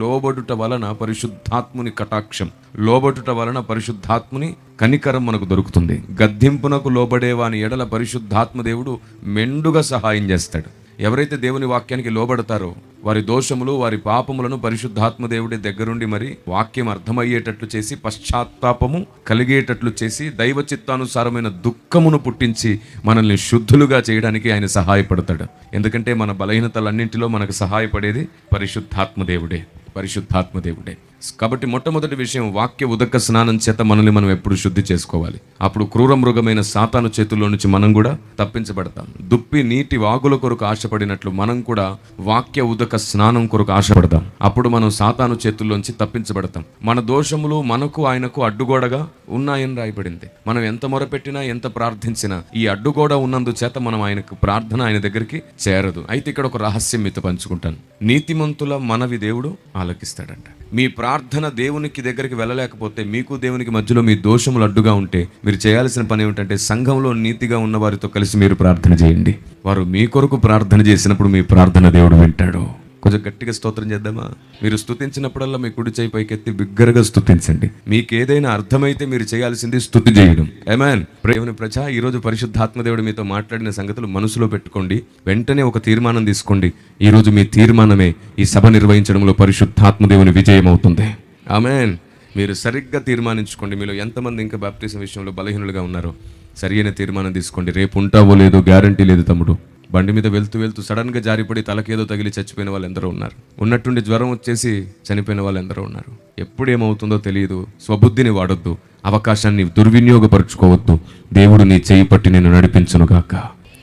లోబడుట వలన పరిశుద్ధాత్ముని కటాక్షం. లోబడుట వలన పరిశుద్ధాత్ముని కనికరం మనకు దొరుకుతుంది. గద్దింపునకు లోబడేవాని ఎడల పరిశుద్ధాత్మ దేవుడు మెండుగా సహాయం చేస్తాడు. ఎవరైతే దేవుని వాక్యానికి లోబడతారో వారి దోషములు వారి పాపములను పరిశుద్ధాత్మ దేవుడి దగ్గరుండి మరి వాక్యం అర్థమయ్యేటట్లు చేసి పశ్చాత్తాపము కలిగేటట్లు చేసి దైవ చిత్తానుసారమైన దుఃఖమును పుట్టించి మనల్ని శుద్ధులుగా చేయడానికి ఆయన సహాయపడతాడు. ఎందుకంటే మన బలహీనతలన్నింటిలో మనకు సహాయపడేది పరిశుద్ధాత్మ దేవుడే పరిశుద్ధాత్మ దేవుడే కాబట్టి మొట్టమొదటి విషయం వాక్య ఉదక స్నానం చేత మనల్ని మనం ఎప్పుడు శుద్ధి చేసుకోవాలి. అప్పుడు క్రూర మృగమైన సాతాను చేతుల్లో నుంచి మనం కూడా తప్పించబడతాం. దుప్పి నీటి వాగుల కొరకు ఆశపడినట్లు మనం కూడా వాక్య ఉదక స్నానం కొరకు ఆశపడతాం. అప్పుడు మనం సాతాను చేతుల్లోంచి తప్పించబడతాం. మన దోషములు మనకు ఆయనకు అడ్డుగోడగా ఉన్నాయని రాయబడింది. మనం ఎంత మొరపెట్టినా ఎంత ప్రార్థించినా ఈ అడ్డుగోడ ఉన్నందు చేత మనం ఆయనకు ప్రార్థన ఆయన దగ్గరికి చేరదు. అయితే ఇక్కడ ఒక రహస్యం మీతో పంచుకుంటాను. నీతిమంతుల మనవి దేవుడు ఆలకిస్తాడంట. మీ ప్రార్థన దేవునికి దగ్గరికి వెళ్ళలేకపోతే మీకు దేవునికి మధ్యలో మీ దోషములు అడ్డుగా ఉంటే మీరు చేయాల్సిన పని ఏమిటంటే సంఘంలో నీతిగా ఉన్న వారితో కలిసి మీరు ప్రార్థన చేయండి. వారు మీ కొరకు ప్రార్థన చేసినప్పుడు మీ ప్రార్థన దేవుడు వింటాడు. కొంచెం గట్టిగా స్తోత్రం చేద్దామా? మీరు స్థుతించినప్పుడల్లా మీ కుడి చేయి పైకెత్తి బిగ్గరగా స్థుతించండి మీకు ఏదైనా అర్థమైతే మీరు చేయాల్సింది స్థుతి చేయడం. ఏమాన్ దేవుని ప్రజ ఈరోజు పరిశుద్ధాత్మదేవుడు మీతో మాట్లాడిన సంగతులు మనసులో పెట్టుకోండి. వెంటనే ఒక తీర్మానం తీసుకోండి. ఈరోజు మీ తీర్మానమే ఈ సభ నిర్వహించడంలో పరిశుద్ధాత్మదేవుని విజయం అవుతుంది ఆమెన్ మీరు సరిగ్గా తీర్మానించుకోండి. మీలో ఎంతమంది ఇంకా బాప్టిజం విషయంలో బలహీనులుగా ఉన్నారో. సరియైన తీర్మానం తీసుకోండి. రేపు ఉంటావో లేదో గ్యారంటీ లేదు తమ్ముడు. బండి మీద వెళ్తూ వెళ్తూ సడన్గా జారిపడి తలకేదో తగిలి చచ్చిపోయిన వాళ్ళు ఎందరో ఉన్నారు. ఉన్నట్టుండి జ్వరం వచ్చేసి చనిపోయిన వాళ్ళు ఎందరో ఉన్నారు. ఎప్పుడు ఏమవుతుందో తెలియదు స్వబుద్ధిని వాడొద్దు. అవకాశాన్ని దుర్వినియోగపరుచుకోవద్దు. దేవుడు నీ చేయి పట్టి నేను నడిపించునుగాక.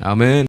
ఆమెన్.